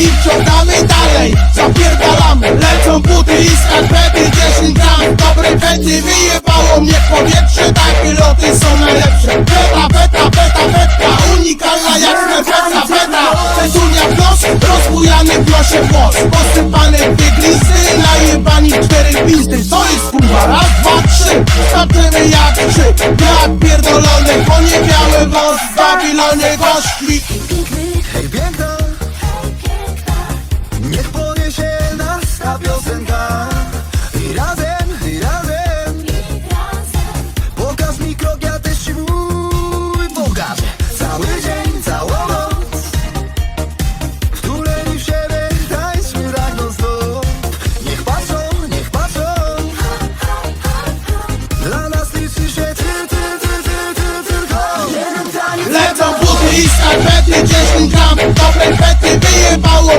i ciągamy dalej. Zapierdalamy, lecą buty i skarpety. 10 gram dobrej pety Wyjebało mnie w powietrze, takie loty są najlepsze. Peta, peta, peta, petka. Unikalna jak skarpetka, peta. Fetunia w nos, rozbujany w nosie włos. Posypane pieglisty, najebani cztery pizdy Co jest kurwa? Raz, dwa, trzy. Starczymy jak trzy. Jak pierdolone konie biały wąs Babilonie gość I bet ty dziewczyn gram To pępety wyjebało